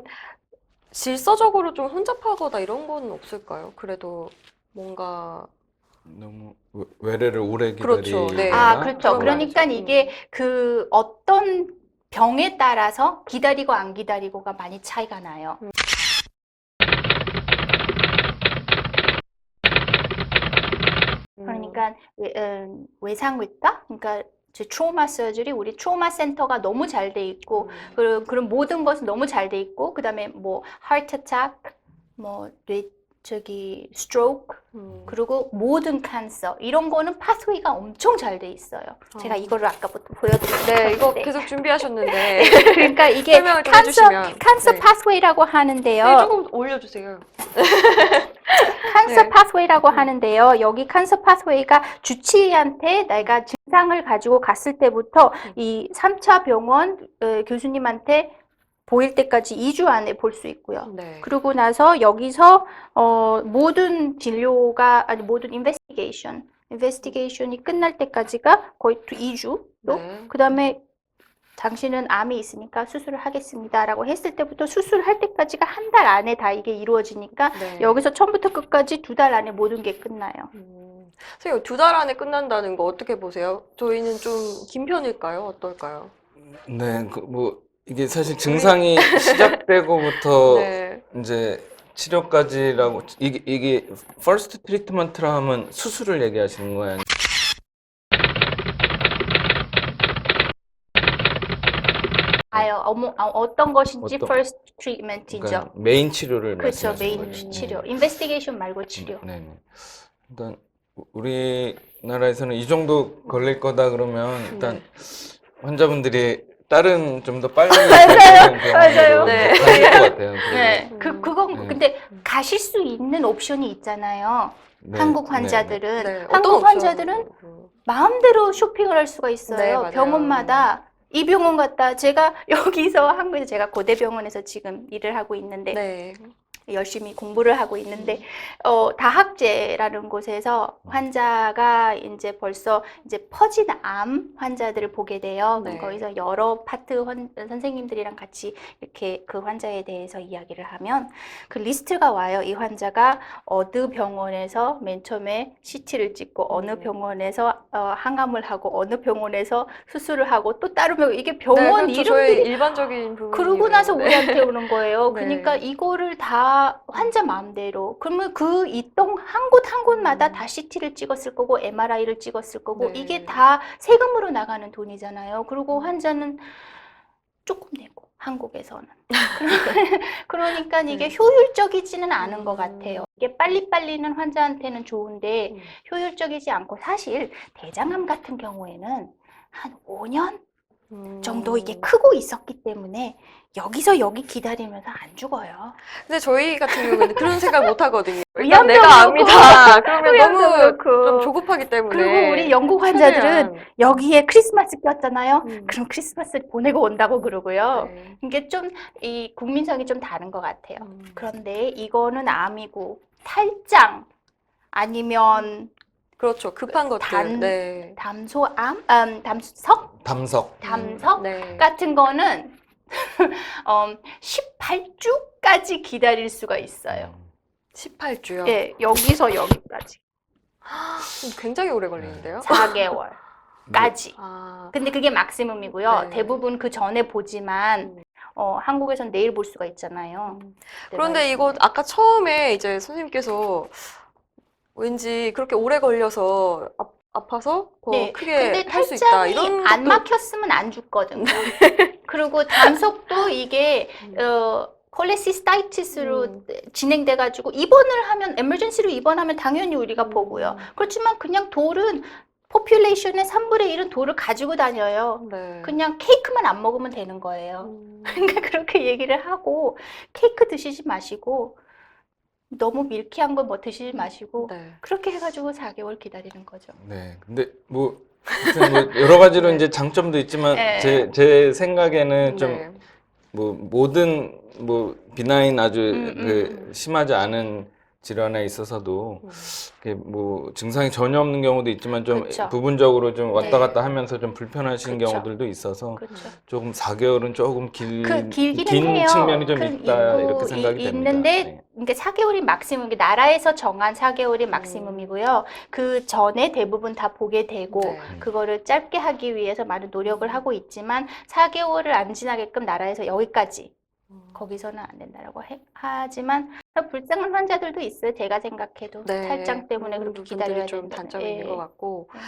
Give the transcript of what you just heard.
좀 질서적으로 좀 혼잡하거나 이런 건 없을까요? 그래도 뭔가 너무 외- 외래를 오래 그렇죠. 기다리거나 네. 아, 그렇죠. 그런 그러니까 말이죠. 이게 그 어떤 병에 따라서 기다리고 안 기다리고가 많이 차이가 나요. 음, 그러니까 외, 음, 외상외과, 그러니까 트로마 서저리, 우리 트로마 센터가 너무 잘 돼 있고, 음. 그런 그런 모든 것은 너무 잘 돼 있고, 그다음에 뭐 하트 어택, 뭐 뇌 저기 스트로크, 음. 그리고 모든 캔서 이런 거는 파스웨이가 엄청 잘 돼 있어요. 제가 어. 이거를 아까부터 보여드렸어요. 네, 이거 계속 준비하셨는데 그러니까 이게 해주시면. 캔서 네. 파스웨이라고 하는데요. 네, 조금 올려주세요. 네. 파스웨이라고 하는데요. 여기 캔서 파스웨이가 주치의한테 내가 증상을 가지고 갔을 때부터 음. 이 3차 병원 어, 교수님한테 보일 때까지 2주 안에 볼 수 있고요. 네. 그러고 나서 여기서 어, 모든 진료가 아니 모든 인베스티게이션 인베스티게이션이 끝날 때까지가 거의 2주. 네. 그다음에 당신은 암이 있으니까 수술을 하겠습니다 라고 했을 때부터 수술할 때까지가 한 달 안에 다 이게 이루어지니까 네. 여기서 처음부터 끝까지 두 달 안에 모든 게 끝나요. 음. 선생님, 두 달 안에 끝난다는 거 어떻게 보세요? 저희는 좀 긴 편일까요? 어떨까요? 네, 그 뭐 이게 사실 증상이 시작되고부터 네. 이제 치료까지라고 이게 이게 퍼스트 트리트먼트라 하면 수술을 얘기하시는 거예요? 아요, 어머, 아, 어떤 것인지 어떤- first treatment이죠. 그러니까 메인 치료를 그렇죠, 말씀하시는 메인 거죠. 치료. 네. 인베스티게이션 말고 치료. 네, 네. 일단 우- 우리나라에서는 이 정도 걸릴 거다 그러면 일단 네. 환자분들이 다른 좀 더 빨리 맞아요, 맞아요. 네. 가실 것 같아요. 네, 음. 그 그건 네. 근데 가실 수 있는 옵션이 있잖아요. 네, 한국 네, 환자들은 네. 어떤 한국 옵션? 환자들은 마음대로 쇼핑을 할 수가 네, 있어요. 맞아요. 병원마다 이 병원 갔다 제가 여기서 한국에서 제가 고대병원에서 지금 일을 하고 있는데 네. 열심히 공부를 하고 있는데 어, 다학제라는 곳에서 환자가 이제 벌써 이제 퍼진 암 환자들을 보게 돼요. 네. 거기서 여러 파트 환, 선생님들이랑 같이 이렇게 그 환자에 대해서 이야기를 하면 그 리스트가 와요. 이 환자가 어느 병원에서 맨 처음에 CT를 찍고 어느 음. 병원에서 어, 항암을 하고 어느 병원에서 수술을 하고 또 다른 병원 이게 네, 병원 그렇죠. 이름들이 일반적인 부분. 그러고 나서 우리한테 오는 거예요. 네. 그러니까 이거를 다 환자 마음대로. 그러면 그 이동 한 곳 한 곳마다 음. 다 CT를 찍었을 거고 MRI를 찍었을 거고 네. 이게 다 세금으로 나가는 돈이잖아요. 그리고 환자는 조금 내고 한국에서는. 그러니까 이게 네. 효율적이지는 않은 것 음. 같아요. 이게 빨리빨리는 환자한테는 좋은데 음. 효율적이지 않고 사실 대장암 같은 경우에는 한 5년 음. 정도 이게 크고 있었기 때문에 여기서 여기 기다리면서 안 죽어요. 근데 저희 같은 경우에는 그런 생각 못 하거든요. 일단 내가 압니다. 그러면 너무 그렇고. 좀 조급하기 때문에. 그리고 우리 영국 환자들은 최대한. 여기에 크리스마스 꼈잖아요. 음. 그럼 크리스마스 보내고 온다고 그러고요. 네. 이게 좀 이 국민성이 좀 다른 것 같아요. 음. 그런데 이거는 암이고 탈장 아니면 그렇죠. 급한 것들. 단- 네. 담소암, 음, 담석, 담석. 담석 네. 같은 거는 음, 18주까지 기다릴 수가 있어요. 18주요. 예, 여기서 여기까지. 굉장히 오래 걸리는데요. 4개월까지. 아, 근데 그게 막시멈이고요. 네. 대부분 그 전에 보지만 음. 어, 한국에선 내일 볼 수가 있잖아요. 그런데 이거 아까 처음에 이제 선생님께서 왠지 그렇게 오래 걸려서 아, 아파서 더 네, 크게 근데 할수 있다. 이런 안 것도- 막혔으면 안 죽거든요. 그리고 담석도 이게 음. 어, 콜레시스타이티스로 음. 진행돼 가지고 입원을 하면 에머전시로 입원하면 당연히 우리가 음. 보고요. 그렇지만 그냥 돌은 포퓰레이션의 3분의 1은 돌을 가지고 다녀요. 네. 그냥 케이크만 안 먹으면 되는 거예요. 음. 그러니까 그렇게 얘기를 하고 케이크 드시지 마시고 너무 밀키한 거뭐 드시지 마시고 네. 그렇게 해가지고 4개월 기다리는 거죠. 네. 근데 뭐, 하여튼 뭐 여러 가지로 네. 이제 장점도 있지만 네. 제, 제 생각에는 좀 네. 뭐 모든 뭐 비나인 아주 음, 그 음. 심하지 않은 질환에 있어서도 음. 이렇게 뭐 증상이 전혀 없는 경우도 있지만 좀 그쵸. 부분적으로 좀 왔다 네. 갔다 하면서 좀 불편하신 그쵸. 경우들도 있어서 그렇죠. 조금 4개월은 조금 길, 그 길기는 긴 해요. 측면이 좀큰 있다 이렇게 생각이 이- 됩니다. 있는데 네. 그러니까 4개월이 막simum, 이게 나라에서 정한 4개월이 막simum이고요. 그 전에 대부분 다 보게 되고 네. 그거를 짧게 하기 위해서 많은 노력을 하고 있지만 4개월을 안 지나게끔 나라에서 여기까지 음. 거기서는 안 된다라고 해- 하지만 불쌍한 환자들도 있어요. 제가 생각해도 네. 탈장 때문에 그렇게 기다려야. 단점이 있는 예. 것 같고 음.